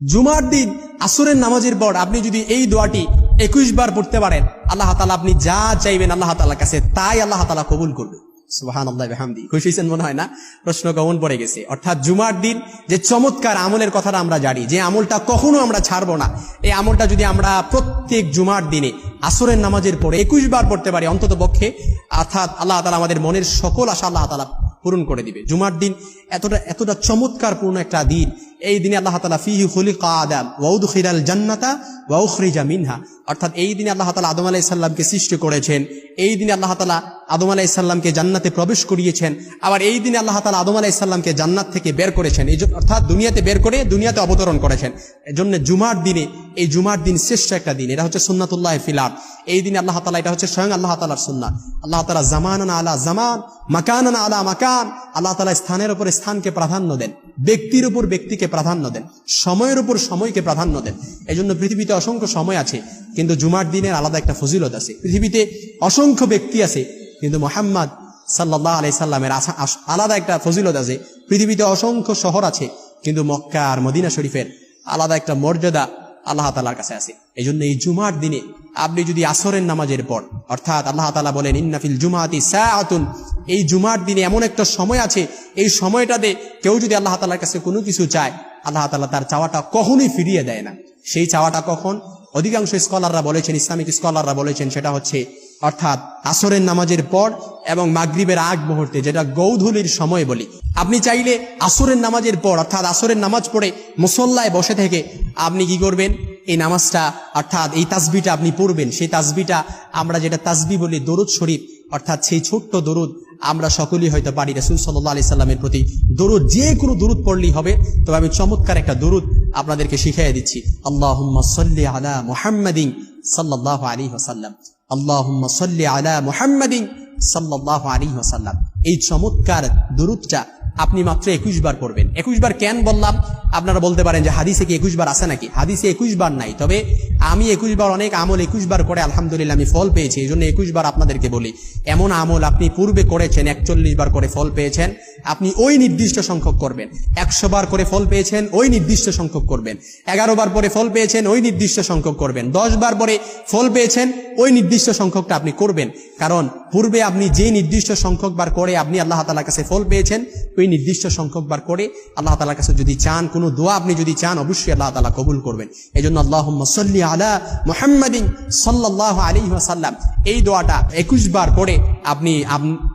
জুমার দিন আসরের নামাজের পর আপনি যদি এই দোয়াটি একুশ বার পড়তে পারেন, আল্লাহ তালা আপনি যা চাইবেন আল্লাহ তালার কাছে তাই আল্লাহ তালা কবুল করবে। চমৎকার আমলের কথাটা আমরা জানি, যে আমলটা কখনো আমরা ছাড়বো না, এই আমলটা যদি আমরা প্রত্যেক জুমার দিনে আসরের নামাজের পরে একুশ বার পড়তে পারি অর্থাৎ আল্লাহ তালা আমাদের মনের সকল আশা আল্লাহ পূরণ করে দিবে। জুমার দিন এতটা এতটা চমৎকারপূর্ণ একটা দিন। এই দিনে আল্লাহ তালা ফিহি খুলিকা আদাম ওয়াউদ খিরাল জান্নাতা ওয়াউখরিজা মিনহা। অর্থাৎ এই দিনে আল্লাহ তালা আদম আলাইসাল্লামকে সৃষ্টি করেছেন। এই দিনে আল্লাহ তালা আদম আলাইসাল্লামকে জান্নাতে প্রবেশ করিয়েছেন। আবার এই দিনে আল্লাহ তালা আদম আলাইসাল্লামকে জান্নাত থেকে বের করেছেন। এই অর্থাৎ দুনিয়াতে বের করে দুনিয়াতে অবতরণ করেছেন। এজন্য জুমার দিনে এই জুমার দিন শ্রেষ্ঠ একটা দিন। এটা হচ্ছে সুন্নাতুল্লাহ ফিলার এই দিনে আল্লাহ তালা এটা হচ্ছে স্বয়ং আল্লাহ তালার সুন্নাত আল্লাহ তালা জামান আলা জামান মাকান আলা মাকান। আল্লাহ তালা স্থানের উপর স্থানকে প্রাধান্য দেন। ব্যক্তির উপর ব্যক্তিকে প্রাধান্য দেন। সময়ের উপর সময়কে প্রাধান্য দেন। এই জন্য পৃথিবীতে অসংখ্য সময় আছে, কিন্তু জুমার দিনের আলাদা একটা ফজিলত আছে। পৃথিবীতে অসংখ্য ব্যক্তি আছে, কিন্তু মোহাম্মদ সাল্লাহ আলাই সাল্লামের আলাদা একটা ফজিলত আছে। পৃথিবীতে অসংখ্য শহর আছে, কিন্তু মক্কা আর মদিনা শরীফের আলাদা একটা মর্যাদা আল্লাহ তালার কাছে আছে। এই জন্য এই জুমার দিনে আপনি যদি আসরের নামাজের পর, অর্থাৎ আল্লাহ তালা বলেন ইন্নাফিল জুমাতি সাআতুন এই জুমার দিনে এমন একটা সময় আছে, এই সময়টাতে কেউ যদি আল্লাহ তালার কাছে কোনো কিছু চায়, আল্লাহ তালা তার চাওয়াটা কখনোই ফিরিয়ে দেয় না। সেই চাওয়াটা কখন? অধিকাংশ স্কলাররা বলেছেন, ইসলামিক স্কলাররা বলেছেন, সেটা হচ্ছে, অর্থাৎ আসরের নামাজের পর এবং মাগরিবের আগ মুহূর্তে, যেটা গৌধুলির সময় বলি। আপনি চাইলে আসরের নামাজের পর, অর্থাৎ আসরের নামাজ পড়ে মুসল্লায় বসে থেকে আপনি কি করবেন? এই নামাজটা, অর্থাৎ এই তাসবিটা আপনি পড়বেন। সেই তাসবিটা আমরা যেটা তাসবি বলি, দরুদ শরীফ, অর্থাৎ সেই ছোট্ট দরুদ আমরা সকলেই হয়তো পারি। রসুল সাল্লাহ আলি সাল্লামের প্রতি দরুদ, যে কোনো দরুদ পড়লেই হবে। তবে আমি চমৎকার একটা দরুদ আপনাদেরকে শিখিয়ে দিচ্ছি। আল্লাহ সাল্লি আলা মুহাম্মাদিন সাল্লাহ আলী আল্লাহ সাল্লি আলা মুহাম্মাদিন সাল্লাহ আলী এই চমৎকার দুরুদটা আপনি মাত্র একুশ বার একুশ বার কেন বললাম? আপনারা বলতে পারেন যে হাদিসে কি একুশ বার আছে নাকি? হাদিসে একুশ বার নাই। তবে আমি একুশ বার অনেক আমল একুশ বার করে, আলহামদুলিল্লাহ আমি ফল পেয়েছি। এই জন্য একুশ বার আপনাদেরকে বলি, এমন আমল আপনি পূর্বে করেছেন, একচল্লিশ বার করে ফল পেয়েছেন। আপনি ওই নির্দিষ্ট সংখ্যক করবেন। একশো বার করে ফল পেয়েছেন, ওই নির্দিষ্ট সংখ্যক করবেন। এগারো বার পরে ফল পেয়েছেন, ওই নির্দিষ্ট সংখ্যক করবেন। দশ বার পরে ফল পেয়েছেন, ওই নির্দিষ্ট সংখ্যকটা আপনি করবেন। কারণ পূর্বে আপনি যে নির্দিষ্ট সংখ্যক বার করে আপনি আল্লাহ তালার কাছে ফল পেয়েছেন, ওই নির্দিষ্ট সংখ্যক বার করে আল্লাহ তালার কাছে যদি চান, কোনো দোয়া আপনি যদি চান, অবশ্যই আল্লাহ তালা কবুল করবেন। এই জন্য আল্লাহ সাল্লি আলা মোহাম্মদিন সাল্লাহ আলী সাল্লাম এই দোয়াটা একুশ বার পরে আপনি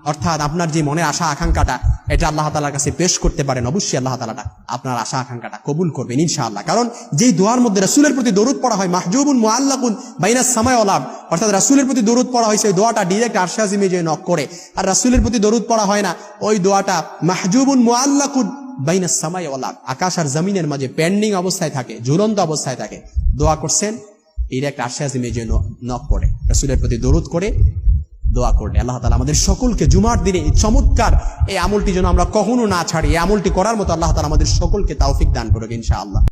অর্থাৎ আপনার যে মনের আশা, আকাঙ্ক্ষাটা এটা আল্লাহ তালার কাছে পেশ করতে পারেন, অবশ্যই আল্লাহ তালাটা আপনার আশা আকাঙ্ক্ষাটা কবুল করবেন, ইনশাআল্লাহ। কারণ যেই দোয়ার মধ্যে রাসুলের প্রতি দরুদ পড়া হয়, মাহজুবুন মুআল্লাকুন বাইনাস সামায় ওলাম অর্থাৎ রাসুলের প্রতি দরুদ পড়া হয়, সেই দোয়াটা ডিরেক্ট আরশাজিমে যে নক করে। আর রাসুলের প্রতি দরুদ পড়া হয় না, ওই দোয়াটা মাহজুবুন মুআল্লাকুন বাইনাস সামায় ওলাম আকাশ আর জমিনের মাঝে পেন্ডিং অবস্থায় থাকে, ঝুলন্ত অবস্থায় থাকে। দোয়া করছেন ডিরেক্ট আরশাজিমে যে নক করে, রাসুলের প্রতি দরুদ করে দোয়া করলে। আল্লাহ তালা আমাদের সকলকে জুমার দিনে এই চমৎকার এই আমলটি যেন আমরা কখনো না ছাড়ি, এই আমলটি করার মতো আল্লাহ তালা আমাদের সকলকে তাওফিক দান করুক ইনশাআল্লাহ।